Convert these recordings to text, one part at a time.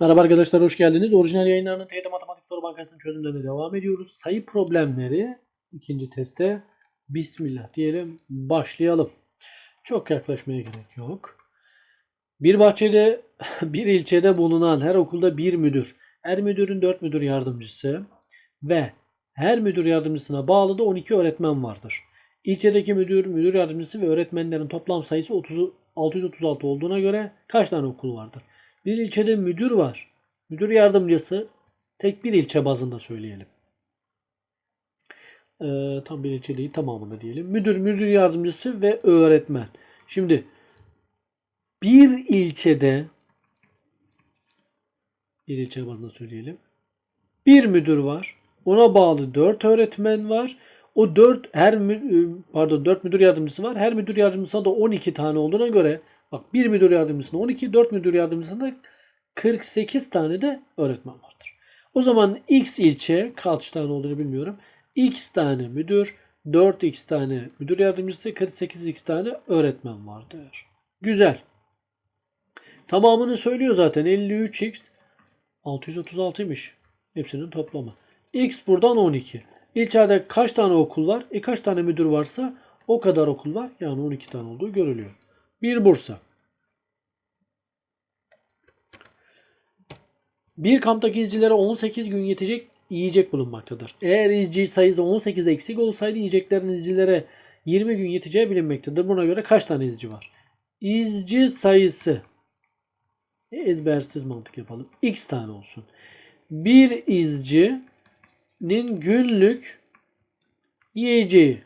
Merhaba arkadaşlar hoş geldiniz. Orijinal yayınlarının TYT Matematik Soru Bankası'nın çözümlerine devam ediyoruz. Sayı problemleri ikinci teste Bismillah diyelim başlayalım. Çok yaklaşmaya gerek yok. Bir bahçede bir ilçede bulunan her okulda bir müdür, her müdürün dört müdür yardımcısı ve her müdür yardımcısına bağlı da 12 öğretmen vardır. İlçedeki müdür, müdür yardımcısı ve öğretmenlerin toplam sayısı 30, 636 olduğuna göre kaç tane okul vardır? Bir ilçede müdür var. Müdür yardımcısı tek bir ilçe bazında söyleyelim. Ee, tam bir ilçe değil tamamını diyelim. Müdür, müdür yardımcısı ve öğretmen. Şimdi bir ilçede bir ilçe bazında söyleyelim. Bir müdür var. Ona bağlı dört öğretmen var. O dört her pardon dört müdür yardımcısı var. Her müdür yardımcısına da 12 tane olduğuna göre bak bir müdür yardımcısına 12, dört müdür yardımcısına 48 tane de öğretmen vardır. O zaman X ilçe kaç tane olduğunu bilmiyorum. X tane müdür, 4X tane müdür yardımcısı, 48X tane öğretmen vardır. Güzel. Tamamını söylüyor zaten. 53X 636'ymış. Hepsinin toplamı. X buradan 12. İlçede kaç tane okul var? E kaç tane müdür varsa o kadar okul var. Yani 12 tane olduğu görülüyor. Bir Bursa. Bir kamptaki izcilere 18 gün yetecek yiyecek bulunmaktadır. Eğer izci sayısı 18 eksik olsaydı yiyeceklerin izcilere 20 gün yeteceği bilinmektedir. Buna göre kaç tane izci var? İzci sayısı e, ezbersiz mantık yapalım. X tane olsun. Bir izcinin günlük yiyeceği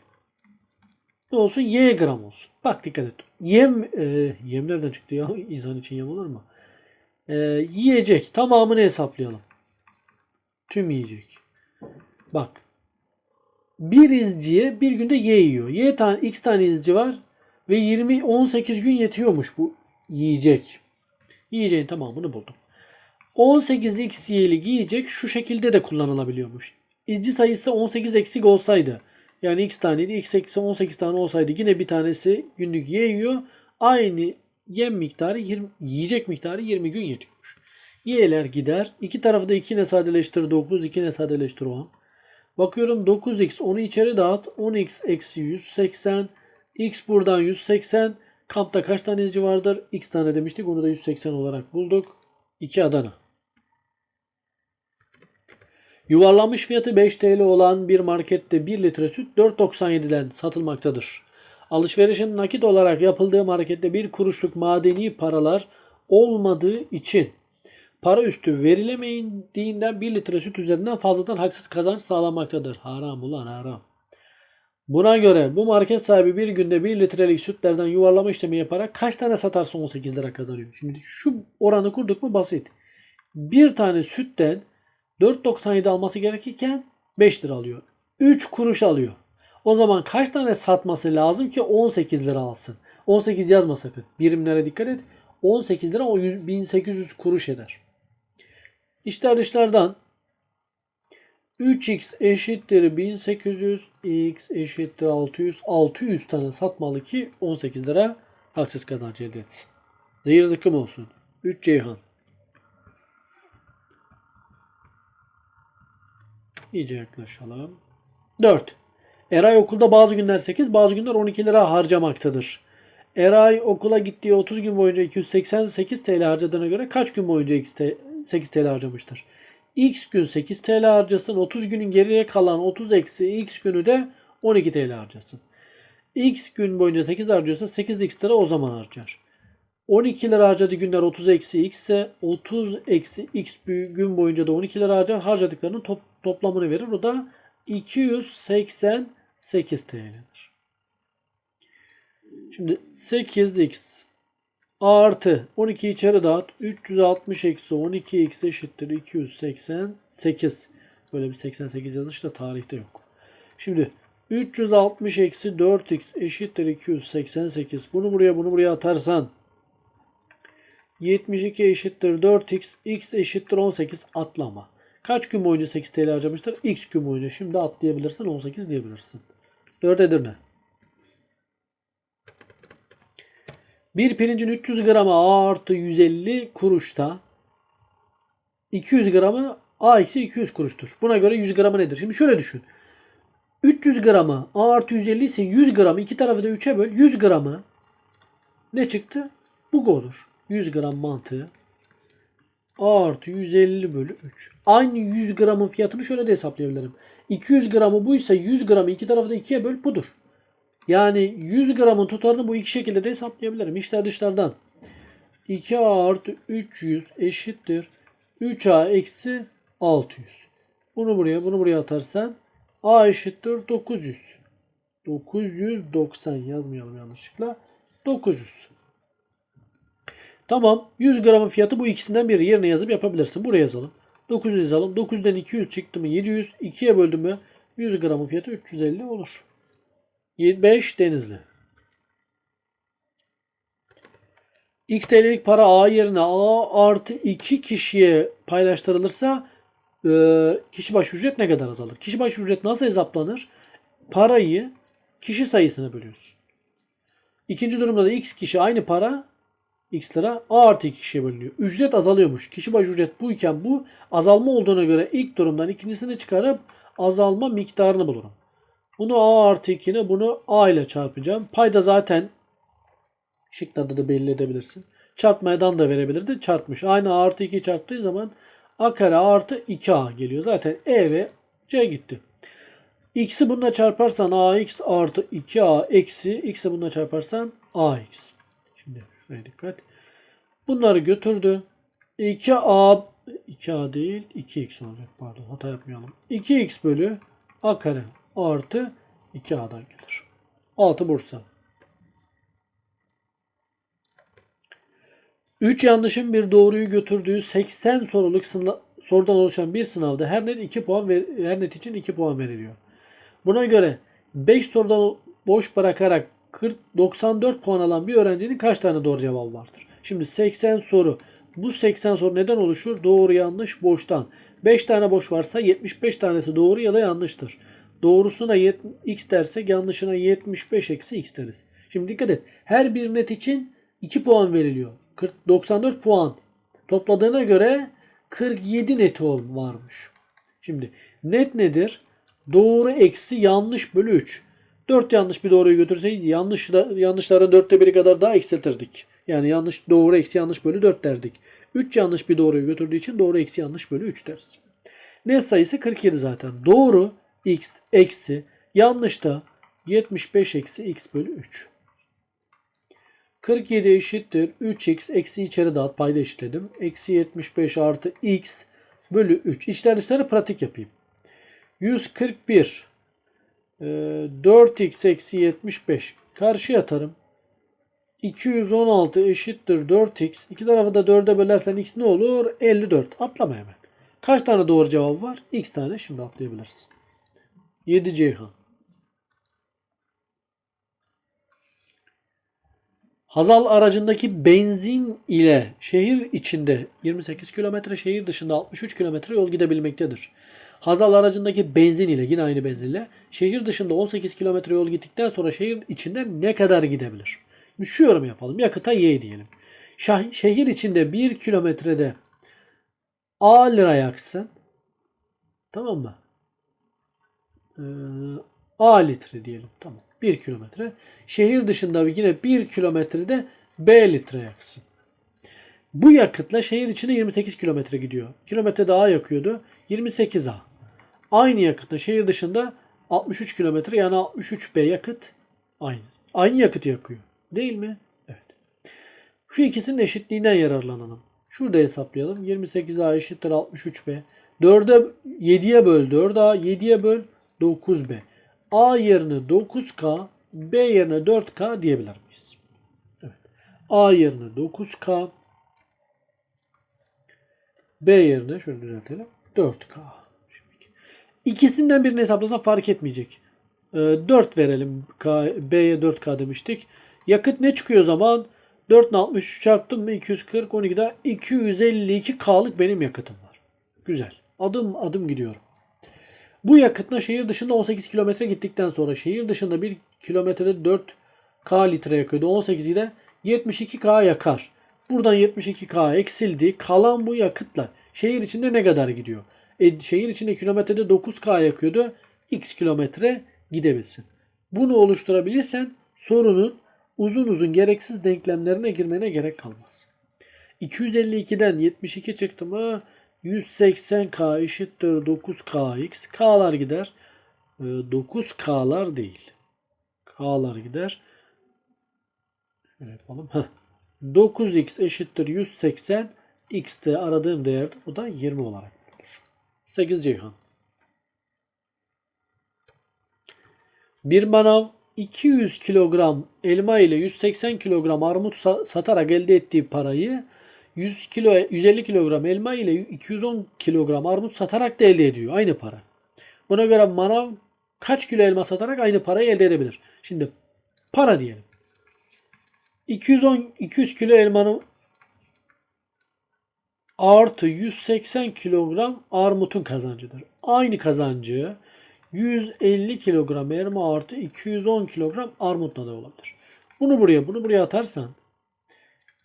olsun? Y gram olsun. Bak dikkat et. Yem e, yem nereden çıktı ya? İnsan için yem olur mu? E, yiyecek. Tamamını hesaplayalım. Tüm yiyecek. Bak. Bir izciye bir günde Y yiyor. Y tane, X tane izci var ve 20 18 gün yetiyormuş bu yiyecek. Yiyeceğin tamamını buldum. 18 x y'lik yiyecek şu şekilde de kullanılabiliyormuş. İzci sayısı 18 eksik olsaydı yani x taneydi. x eksi 18 tane olsaydı yine bir tanesi günlük yiyor. Aynı yem miktarı 20, yiyecek miktarı 20 gün yetiyormuş. Y'ler gider. İki tarafı da 2 ile sadeleştir 9. 2 ile sadeleştir 10. Bakıyorum 9x onu içeri dağıt. 10x eksi 180. x buradan 180. Kampta kaç tane izci vardır? X tane demiştik. Onu da 180 olarak bulduk. 2 Adana. Yuvarlanmış fiyatı 5 TL olan bir markette 1 litre süt 4.97'den satılmaktadır. Alışverişin nakit olarak yapıldığı markette 1 kuruşluk madeni paralar olmadığı için para üstü verilemediğinden 1 litre süt üzerinden fazladan haksız kazanç sağlanmaktadır. Haram ulan haram. Buna göre bu market sahibi bir günde 1 litrelik sütlerden yuvarlama işlemi yaparak kaç tane satarsa 18 lira kazanıyor. Şimdi şu oranı kurduk mu basit. Bir tane sütten 4.97 alması gerekirken 5 lira alıyor. 3 kuruş alıyor. O zaman kaç tane satması lazım ki 18 lira alsın? 18 yazma sakın. Birimlere dikkat et. 18 lira o 100 1800 kuruş eder. İşler dışlardan 3x eşittir 1800 x eşittir 600 600 tane satmalı ki 18 lira haksız kazanç elde etsin. Zehir zıkkım olsun. 3 Ceyhan. İyice yaklaşalım. 4. Eray okulda bazı günler 8, bazı günler 12 lira harcamaktadır. Eray okula gittiği 30 gün boyunca 288 TL harcadığına göre kaç gün boyunca 8 TL harcamıştır? X gün 8 TL harcasın. 30 günün geriye kalan 30 eksi X günü de 12 TL harcasın. X gün boyunca 8 harcıyorsa 8X lira o zaman harcar. 12 lira harcadığı günler 30 eksi X ise 30 eksi X gün boyunca da 12 lira harcar. Harcadıklarının top, toplamını verir. O da 288 TL'dir. Şimdi 8X artı 12 içeri dağıt. 360 eksi 12x eşittir 288. Böyle bir 88 yazış da tarihte yok. Şimdi 360 eksi 4x eşittir 288. Bunu buraya bunu buraya atarsan 72 eşittir 4x x eşittir 18 atlama. Kaç gün boyunca 8 TL harcamıştır? X gün boyunca. Şimdi atlayabilirsin 18 diyebilirsin. 4 Edirne. Bir pirincin 300 grama artı 150 kuruşta 200 gramı A eksi 200 kuruştur. Buna göre 100 gramı nedir? Şimdi şöyle düşün. 300 gramı A artı 150 ise 100 gramı iki tarafı da 3'e böl. 100 gramı ne çıktı? Bu olur. 100 gram mantığı. Artı 150 bölü 3. Aynı 100 gramın fiyatını şöyle de hesaplayabilirim. 200 gramı buysa 100 gramı iki tarafı da 2'ye böl budur. Yani 100 gramın tutarını bu iki şekilde de hesaplayabilirim. İşler dışlardan. 2A artı 300 eşittir. 3A eksi 600. Bunu buraya bunu buraya atarsan A eşittir 900. 990 yazmayalım yanlışlıkla. 900. Tamam. 100 gramın fiyatı bu ikisinden biri yerine yazıp yapabilirsin. Buraya yazalım. 900 yazalım. 900'den 200 çıktı mı 700. 2'ye böldüm mü 100 gramın fiyatı 350 olur. 5 Denizli. X TL'lik para A yerine A artı 2 kişiye paylaştırılırsa e, kişi başı ücret ne kadar azalır? Kişi başı ücret nasıl hesaplanır? Parayı kişi sayısına bölüyorsun. İkinci durumda da X kişi aynı para X lira A artı 2 kişiye bölünüyor. Ücret azalıyormuş. Kişi başı ücret bu iken bu azalma olduğuna göre ilk durumdan ikincisini çıkarıp azalma miktarını bulurum. Bunu A artı 2'ne bunu A ile çarpacağım. Payda zaten şıklarda da belli edebilirsin. Çarpmadan da verebilirdi. Çarpmış. Aynı A artı 2 çarptığı zaman A kare artı 2A geliyor. Zaten E ve C gitti. X'i bununla çarparsan AX artı 2A eksi X'i bununla çarparsan AX. Şuraya dikkat. Bunları götürdü. 2A 2A değil 2X olacak. Pardon hata yapmayalım. 2X bölü A kare artı 2A'dan gelir. 6 Bursa. 3 yanlışın bir doğruyu götürdüğü 80 soruluk sorudan oluşan bir sınavda her net 2 puan ver, her net için 2 puan veriliyor. Buna göre 5 sorudan boş bırakarak 40 94 puan alan bir öğrencinin kaç tane doğru cevabı vardır? Şimdi 80 soru. Bu 80 soru neden oluşur? Doğru yanlış boştan. 5 tane boş varsa 75 tanesi doğru ya da yanlıştır. Doğrusuna x dersek yanlışına 75 eksi x deriz. Şimdi dikkat et. Her bir net için 2 puan veriliyor. 40, 94 puan topladığına göre 47 neti varmış. Şimdi net nedir? Doğru eksi yanlış bölü 3. 4 yanlış bir doğruyu götürseydi yanlış yanlışlara 4'te 1'i kadar daha eksiltirdik. Yani yanlış doğru eksi yanlış bölü 4 derdik. 3 yanlış bir doğruyu götürdüğü için doğru eksi yanlış bölü 3 deriz. Net sayısı 47 zaten. Doğru x eksi yanlış da 75 eksi x bölü 3. 47 eşittir. 3x eksi içeri dağıt payda eşitledim. Eksi 75 artı x bölü 3. İçler dışları pratik yapayım. 141 e, 4x eksi 75 karşıya atarım. 216 eşittir 4x. İki tarafı da 4'e bölersen x ne olur? 54. Atlama hemen. Kaç tane doğru cevap var? X tane. Şimdi atlayabilirsin. 7 Ceyhan. Hazal aracındaki benzin ile şehir içinde 28 km, şehir dışında 63 km yol gidebilmektedir. Hazal aracındaki benzin ile yine aynı benzinle şehir dışında 18 km yol gittikten sonra şehir içinde ne kadar gidebilir? Şu yorum yapalım. Yakıta Y diyelim. Şehir içinde 1 kilometrede A lira yaksın. Tamam mı? Ee, A litre diyelim. Tamam. 1 kilometre. Şehir dışında yine 1 kilometrede B litre yaksın. Bu yakıtla şehir içinde 28 kilometre gidiyor. Kilometrede A yakıyordu. 28 A. Aynı yakıtla şehir dışında 63 kilometre yani 63 B yakıt aynı. Aynı yakıt yakıyor. Değil mi? Evet. Şu ikisinin eşitliğinden yararlanalım. Şurada hesaplayalım. 28A eşittir 63B. 4'e 7'ye böl 4A. 7'ye böl 9B. A yerine 9K, B yerine 4K diyebilir miyiz? Evet. A yerine 9K, B yerine şöyle düzeltelim. 4K. İkisinden birini hesaplasam fark etmeyecek. 4 verelim. B'ye 4K demiştik. Yakıt ne çıkıyor o zaman? 4 ile 63 çarptım mı 240 12'de 252K'lık benim yakıtım var. Güzel. Adım adım gidiyorum. Bu yakıtla şehir dışında 18 kilometre gittikten sonra şehir dışında 1 kilometrede 4K litre yakıyordu. 18 ile 72K yakar. Buradan 72K eksildi. Kalan bu yakıtla Şehir içinde ne kadar gidiyor? E, şehir içinde kilometrede 9K yakıyordu. X kilometre gidebilsin. Bunu oluşturabilirsen sorunun uzun uzun gereksiz denklemlerine girmene gerek kalmaz. 252'den 72 çıktı mı 180K eşittir 9KX. K'lar gider. Ee, 9K'lar değil. K'lar gider. Şöyle yapalım. Heh. 9x eşittir 180. X de aradığım değerde bu da 20 olarak. 8 Ceyhan. Bir manav 200 kilogram elma ile 180 kilogram armut sa- satarak elde ettiği parayı 100 kilo 150 kilogram elma ile 210 kilogram armut satarak da elde ediyor. Aynı para. Buna göre manav kaç kilo elma satarak aynı parayı elde edebilir? Şimdi para diyelim. 210 200 kilo elmanın artı 180 kilogram armutun kazancıdır. Aynı kazancı 150 kilogram elma artı 210 kilogram armutla da olabilir. Bunu buraya bunu buraya atarsan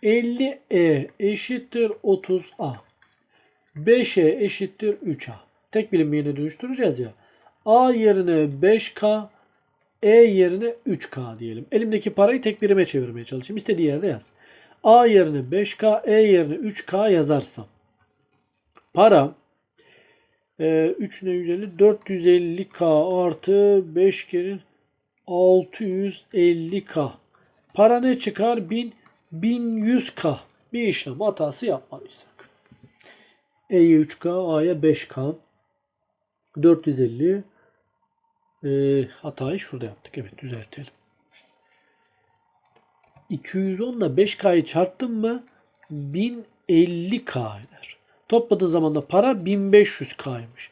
50E eşittir 30A. 5E eşittir 3A. Tek bilim yerine dönüştüreceğiz ya. A yerine 5K, E yerine 3K diyelim. Elimdeki parayı tek birime çevirmeye çalışayım. İstediği yerde yaz. A yerine 5K, E yerine 3K yazarsam. Para e, 3 ne 150? 450K artı 5 kere 650K. Para ne çıkar? 1000 1100K. Bir işlem hatası yapmadıysak. E'ye 3K, A'ya 5K. 450 e, hatayı şurada yaptık. Evet düzeltelim. 210 ile 5K'yı çarptım mı 1050K eder. Topladığı zaman da para 1500K'ymış.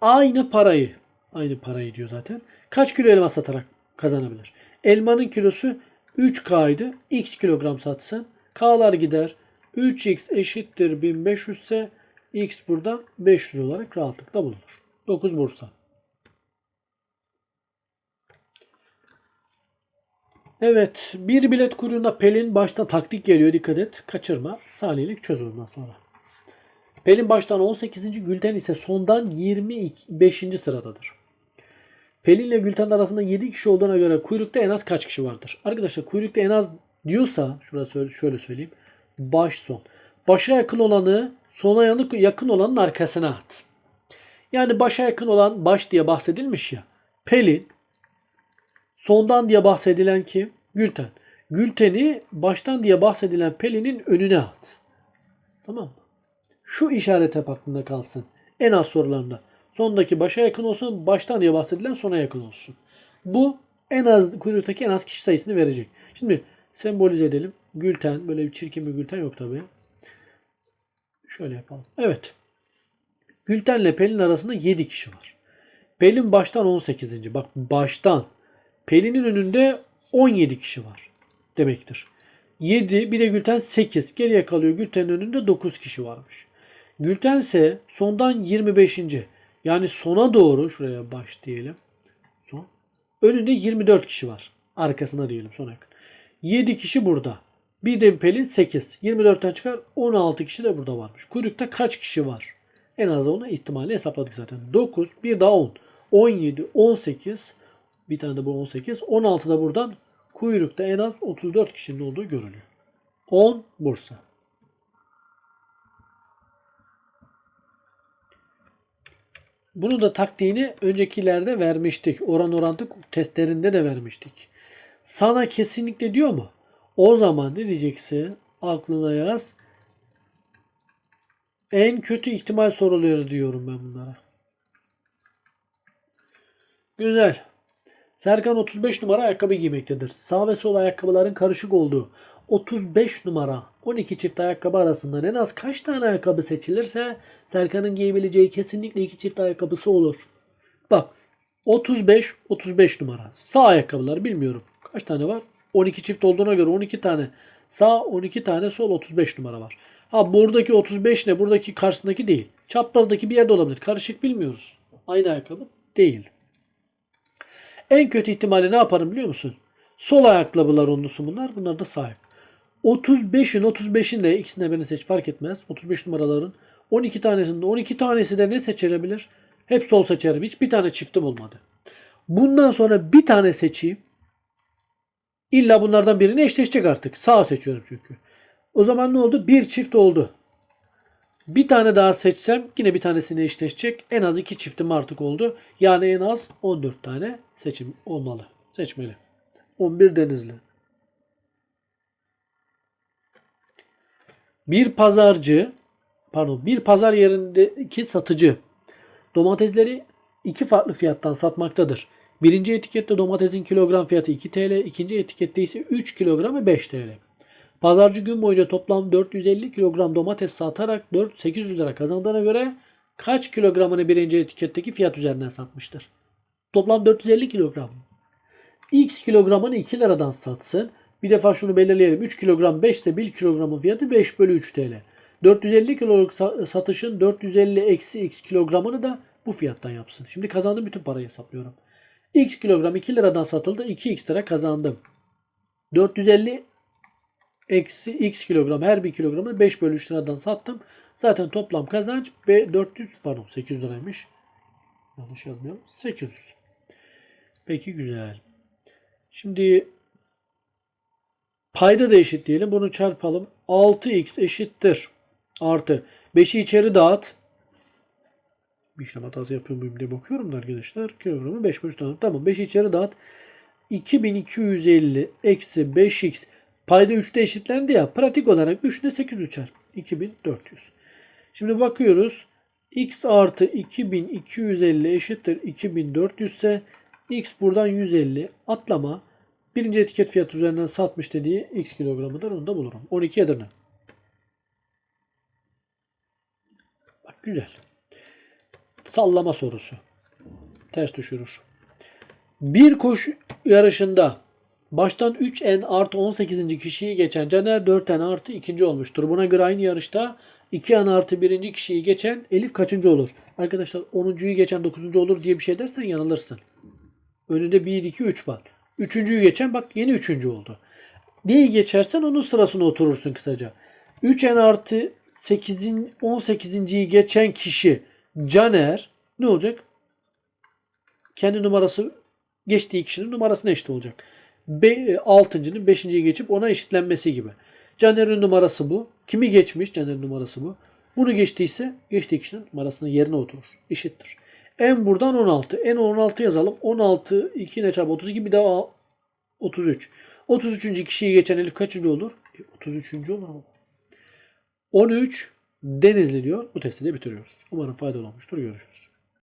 Aynı parayı aynı parayı diyor zaten. Kaç kilo elma satarak kazanabilir? Elmanın kilosu 3K'ydı. X kilogram satsan K'lar gider. 3X eşittir 1500 ise X buradan 500 olarak rahatlıkla bulunur. 9 Bursa. Evet. Bir bilet kuyruğunda Pelin başta taktik geliyor. Dikkat et. Kaçırma. Saniyelik çöz ondan sonra. Pelin baştan 18. Gülten ise sondan 25. sıradadır. Pelin ile Gülten arasında 7 kişi olduğuna göre kuyrukta en az kaç kişi vardır? Arkadaşlar kuyrukta en az diyorsa şurada şöyle söyleyeyim. Baş son. Başa yakın olanı sona yanı yakın olanın arkasına at. Yani başa yakın olan baş diye bahsedilmiş ya. Pelin sondan diye bahsedilen kim? Gülten. Gülten'i baştan diye bahsedilen Pelin'in önüne at. Tamam mı? Şu işaret hep aklında kalsın. En az sorularında. Sondaki başa yakın olsun, baştan diye bahsedilen sona yakın olsun. Bu en az kuyruktaki en az kişi sayısını verecek. Şimdi sembolize edelim. Gülten, böyle bir çirkin bir Gülten yok tabii. Şöyle yapalım. Evet. Gülten ile Pelin arasında 7 kişi var. Pelin baştan 18. Bak baştan. Pelin'in önünde 17 kişi var demektir. 7 bir de Gülten 8. Geriye kalıyor Gülten'in önünde 9 kişi varmış. Gülten ise sondan 25. Yani sona doğru şuraya baş diyelim. Son. Önünde 24 kişi var. Arkasına diyelim sona yakın. 7 kişi burada. Bir de Pelin 8. 24'ten çıkar 16 kişi de burada varmış. Kuyrukta kaç kişi var? En az onu ihtimali hesapladık zaten. 9, bir daha 10. 17, 18, bir tane de bu 18. 16 da buradan kuyrukta en az 34 kişinin olduğu görülüyor. 10 Bursa. Bunu da taktiğini öncekilerde vermiştik. Oran orantı testlerinde de vermiştik. Sana kesinlikle diyor mu? O zaman ne diyeceksin? Aklına yaz. En kötü ihtimal soruluyor diyorum ben bunlara. Güzel. Serkan 35 numara ayakkabı giymektedir. Sağ ve sol ayakkabıların karışık olduğu 35 numara 12 çift ayakkabı arasından en az kaç tane ayakkabı seçilirse Serkan'ın giyebileceği kesinlikle iki çift ayakkabısı olur. Bak 35 35 numara. Sağ ayakkabılar bilmiyorum. Kaç tane var? 12 çift olduğuna göre 12 tane sağ 12 tane sol 35 numara var. Ha buradaki 35 ne? Buradaki karşısındaki değil. Çaprazdaki bir yerde olabilir. Karışık bilmiyoruz. Aynı ayakkabı değil. En kötü ihtimalle ne yaparım biliyor musun? Sol ayakkabılar onlusu bunlar. Bunlar da ayak. 35'in 35'in de ikisinden birini seç fark etmez. 35 numaraların 12 tanesinde 12 tanesi de ne seçilebilir? Hep sol seçerim. Hiç bir tane çiftim olmadı. Bundan sonra bir tane seçeyim. İlla bunlardan birini eşleşecek artık. Sağ seçiyorum çünkü. O zaman ne oldu? Bir çift oldu. Bir tane daha seçsem yine bir tanesini eşleşecek. En az iki çiftim artık oldu. Yani en az 14 tane seçim olmalı. Seçmeli. 11 Denizli. Bir pazarcı pardon bir pazar yerindeki satıcı domatesleri iki farklı fiyattan satmaktadır. Birinci etikette domatesin kilogram fiyatı 2 TL, ikinci etikette ise 3 kilogramı 5 TL. Pazarcı gün boyunca toplam 450 kilogram domates satarak 4 800 lira kazandığına göre kaç kilogramını birinci etiketteki fiyat üzerinden satmıştır? Toplam 450 kilogram. X kilogramını 2 liradan satsın. Bir defa şunu belirleyelim. 3 kilogram 5 ise 1 kilogramın fiyatı 5 bölü 3 TL. 450 kiloluk sa- satışın 450 eksi x kilogramını da bu fiyattan yapsın. Şimdi kazandığım bütün parayı hesaplıyorum. X kilogram 2 liradan satıldı. 2x lira kazandım. 450 eksi x kilogram her bir kilogramı 5 bölü 3 liradan sattım. Zaten toplam kazanç ve 400 pardon 800 liraymış. Yanlış yazmıyorum. 800. Peki güzel. Şimdi payda da eşit diyelim. Bunu çarpalım. 6x eşittir. Artı 5'i içeri dağıt. Bir işlem hatası yapıyor muyum diye bakıyorum da arkadaşlar. Kilogramı 5 bölü 3 tane. Tamam 5'i içeri dağıt. 2250 eksi 5x payda 3'te eşitlendi ya. Pratik olarak 3 ile 8 uçar. 2400. Şimdi bakıyoruz. x artı 2250 eşittir 2400 ise x buradan 150 atlama. Birinci etiket fiyatı üzerinden satmış dediği x kilogramıdır. Onu da bulurum. 12 Edirne. Bak güzel. Sallama sorusu. Ters düşürür. Bir koşu yarışında baştan 3n artı 18. kişiyi geçen Caner 4n artı ikinci olmuştur. Buna göre aynı yarışta 2n artı birinci kişiyi geçen Elif kaçıncı olur? Arkadaşlar 10.yu geçen 9. olur diye bir şey dersen yanılırsın. Önünde 1, 2, 3 var. Üçüncüyü geçen bak yeni üçüncü oldu. Neyi geçersen onun sırasına oturursun kısaca. 3n artı 8'in 18.yi geçen kişi Caner ne olacak? Kendi numarası geçtiği kişinin numarasına eşit olacak. Be, 6.'nın 5.yi geçip ona eşitlenmesi gibi. Caner'in numarası bu. Kimi geçmiş? Caner'in numarası bu. Bunu geçtiyse geçtiği kişinin numarasının yerine oturur. Eşittir. En buradan 16. En 16 yazalım. 16 2 ne çarpı 32 bir daha 33. 33. kişiyi geçen Elif kaçıncı olur? E, 33. olur ama. 13 Denizli diyor. Bu testi de bitiriyoruz. Umarım faydalı olmuştur. Görüşürüz.